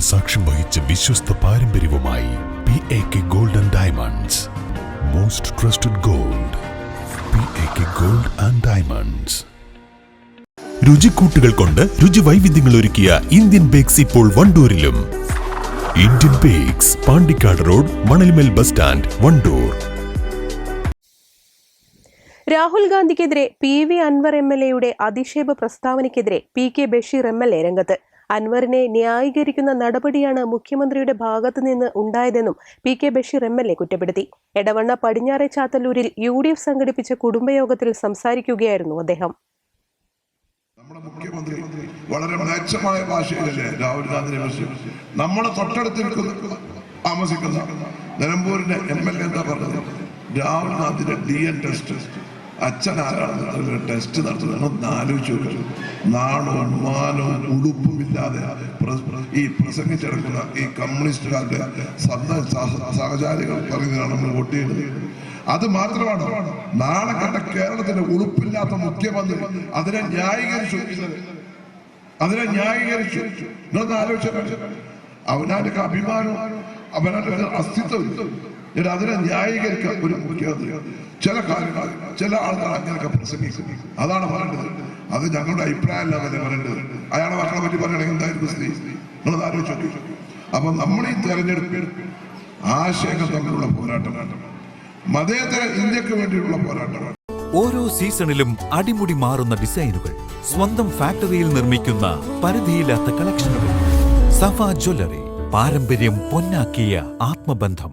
സാക്ഷ്യം വഹിച്ച വിശ്വസ്ത പാരമ്പര്യവുമായി P A K gold and diamonds most trusted gold P A K gold and diamonds രുചിക്കൂട്ടുകൾ കൊണ്ട് രുചി വൈവിധ്യങ്ങൾ ഒരുക്കിയ ഇന്ത്യൻ ബേക്സ് ഇപ്പോൾ വണ്ടൂരിലും. Indian bakes Pandikkad road Manalmel bus stand Wandoor. Rahul ഗാന്ധിക്കെതിരെ P V Anwar M L എയുടെ അധിക്ഷേപ പ്രസ്താവനയ്ക്കെതിരെ P K Basheer M L A രംഗത്ത്. അൻവറിനെ ന്യായീകരിക്കുന്ന നടപടിയാണ് മുഖ്യമന്ത്രിയുടെ ഭാഗത്തു നിന്ന് ഉണ്ടായതെന്നും P K Basheer M L A കുറ്റപ്പെടുത്തി. എടവണ്ണ പടിഞ്ഞാറെ ചാത്തല്ലൂരിൽ യു ഡി എഫ് സംഘടിപ്പിച്ച കുടുംബയോഗത്തിൽ സംസാരിക്കുകയായിരുന്നു അദ്ദേഹം. നമ്മുടെ മുഖ്യമന്ത്രി വളരെ മ്ലേച്ഛമായ ഭാഷയിലല്ലേ രാഹുൽ ഗാന്ധി നമ്മളെ തൊട്ടടുത്ത് നിൽക്കുന്ന താമസിക്കുന്ന നിലമ്പൂരിന്റെ എം എൽ എ എന്താ പറഞ്ഞത്? രാഹുൽ ഗാന്ധിയുടെ ഡി എൻ ടെസ്റ്റ്. അച്ഛൻ ടെസ്റ്റ് നടത്തുന്നത്. ആലോചിച്ച് നോക്കുക നാണവും മാനവും ഉടുപ്പുമില്ലാതെ ഇല്ലാതെ ഈ പ്രസംഗിച്ചെടുക്കുന്ന ഈ കമ്മ്യൂണിസ്റ്റുകാരുടെ സഹ- സഹചാരികൾ പറയുന്നതാണ് നമ്മൾ വോട്ട് അത് മാത്രമാണ് നാളെ കണ്ട കേരളത്തിന്റെ ഉളുപ്പില്ലാത്ത മുഖ്യമന്ത്രി അതിനെ ന്യായീകരിച്ചു. അതിനെ ന്യായീകരിച്ചു. നിങ്ങളൊന്ന് ആലോചിച്ചു അവനാന്റെ അഭിമാനം അവനാന്റെ അസ്തിത്വം എന്നിട്ട് അതിനെ ന്യായീകരിക്കാൻ ഒരു മുഖ്യമന്ത്രി ചില കാര്യങ്ങൾ ചില ആളുകൾ അങ്ങനെയൊക്കെ പ്രസംഗിക്കും. അതാണ് പറയേണ്ടത്. അത് ഞങ്ങളുടെ അഭിപ്രായമല്ല അവരെ പറയേണ്ടത്. അയാളെ മക്കളെ പറ്റി പറയണമെങ്കിൽ എന്തായിരുന്നു സ്ത്രീ നിങ്ങളത് ആലോചിച്ചു അപ്പൊ നമ്മൾ ഈ തെരഞ്ഞെടുപ്പ് ആശയങ്ങൾ തമ്മിലുള്ള പോരാട്ടമാണ് മതേതര ഇന്ത്യയ്ക്ക് വേണ്ടിയുള്ള പോരാട്ടമാണ് ഓരോ സീസണിലും അടിമുടി മാറുന്ന ഡിസൈനുകൾ സ്വന്തം ഫാക്ടറിയിൽ നിർമ്മിക്കുന്ന പരിധിയില്ലാത്ത കളക്ഷനുകൾ. സഫ ജ്വല്ലറി പാരമ്പര്യം പൊന്നാക്കിയ ആത്മബന്ധം.